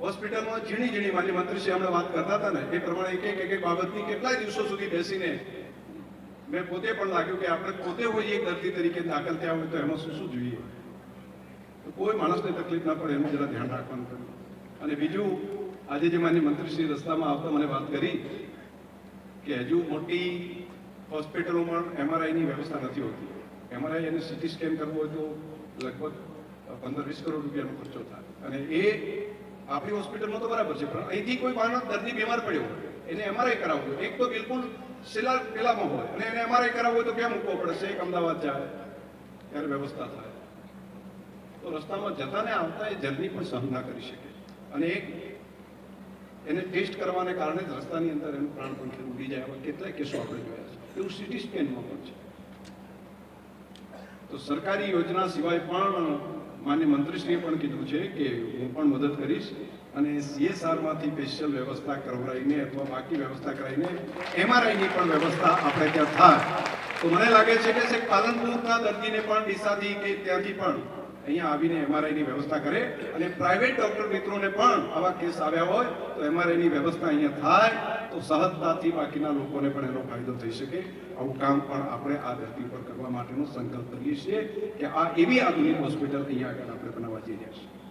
હોસ્પિટલમાં ઝીણી ઝીણી માન્ય મંત્રીશ્રી હમણાં વાત કરતા હતા ને, એ પ્રમાણે એક એક એક એક બાબતની કેટલાય દિવસો સુધી બેસીને મેં પોતે પણ લાગ્યું કે આપણે પોતે હોઈએ એક દર્દી તરીકે દાખલ થયા હોય તો એમાં શું શું જોઈએ? કોઈ માણસને તકલીફ ના પડે, એનું જરા ધ્યાન રાખવાનું કર્યું અને બીજું, આજે જે માન્ય મંત્રીશ્રી રસ્તામાં આવતા મને વાત કરી કે હજુ મોટી હોસ્પિટલોમાં એમઆરઆઈની વ્યવસ્થા નથી હોતી. એમઆરઆઈ અને સીટી સ્કેન કરવું હોય તો લગભગ પંદર વીસ કરોડ રૂપિયાનો ખર્ચો થાય. અને એ આપણી હોસ્પિટલમાં તો બરાબર છે, પણ અહીંથી કોઈ માણસ દર્દી બીમાર પડ્યો એને એમઆરઆઈ કરાવવું એક તો બિલકુલ છેલ્લા પેલામાં હોય, અને એને એમઆરઆઈ કરાવવું હોય તો ક્યાં મૂકવો પડશે? એક અમદાવાદ જાય, ત્યારે વ્યવસ્થા થાય. તો રસ્તામાં જતા ને આવતા એ જર્ની પણ સહન ના કરી શકે. અને એક એને ટેસ્ટ કરવાને કારણે જ રસ્તાની અંદર એનું પ્રાણ પણ ઉડી જાય. કેટલાય કેસો આપણે જોયા છે. એવું સિટી સ્કેનમાં પણ છે. તો સરકારી યોજના સિવાય પણ માન્ય મંત્રીશ્રીએ પણ કીધું છે કે હું પણ મદદ કરીશ અને સીએસઆરમાંથી સ્પેશિયલ વ્યવસ્થા કરાવીને અથવા બાકી વ્યવસ્થા કરાવીને એમઆરઆઈની પણ વ્યવસ્થા આપણે ત્યાં થાય. તો મને લાગે છે કે પાલનપુરના દર્દીને પણ ડીસાથી કે ત્યાંથી પણ અહીંયા આવીને એમઆરઆઈની વ્યવસ્થા કરે અને પ્રાઇવેટ ડોક્ટર મિત્રોને પણ આવા કેસ આવ્યા હોય તો એમઆરઆઈની વ્યવસ્થા અહીંયા થાય. તો સહજતાથી બાકીના લોકોને પણ એનો ફાયદો થઈ શકે. આવું કામ પણ આપણે આ ધરતી પર કરવા માટેનો સંકલ્પ કરીએ છીએ કે આ એવી આધુનિક હોસ્પિટલ અહીંયા આગળ આપણે બનાવવા જઈ રહ્યા છીએ.